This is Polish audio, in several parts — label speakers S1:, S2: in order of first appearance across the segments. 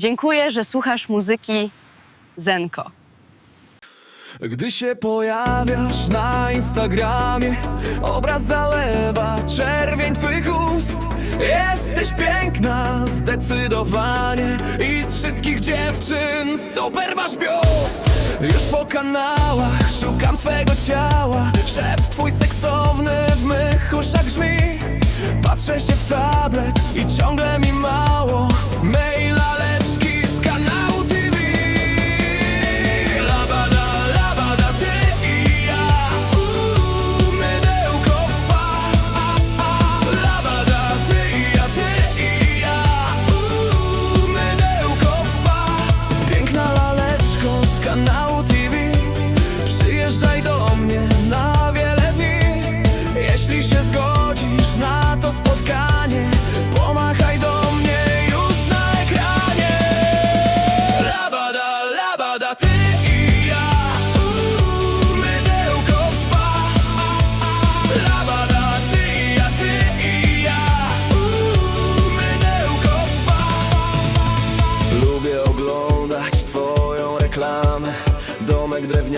S1: Dziękuję, że słuchasz muzyki Zenko.
S2: Gdy się pojawiasz na Instagramie Obraz zalewa czerwień twych ust. Jesteś piękna zdecydowanie I z wszystkich dziewczyn super masz biust. Już po kanałach szukam twego ciała Szept twój seksowny w mych uszach brzmi. Patrzę się w tablet i ciągle mi ma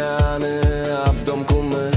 S2: zmiany, a w domku my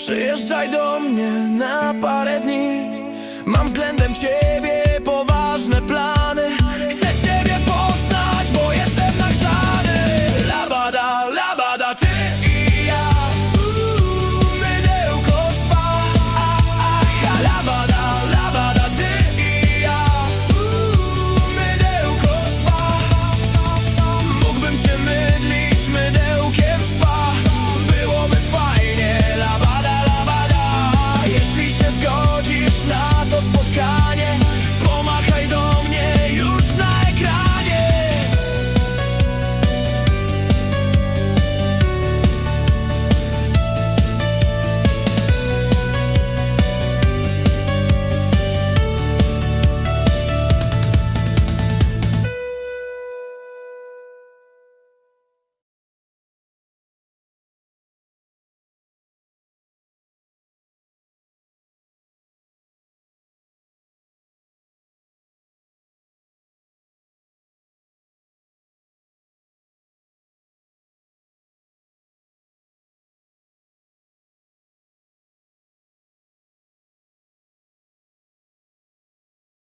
S2: Przyjeżdżaj do mnie na parę dni. Mam względem ciebie poważne plany.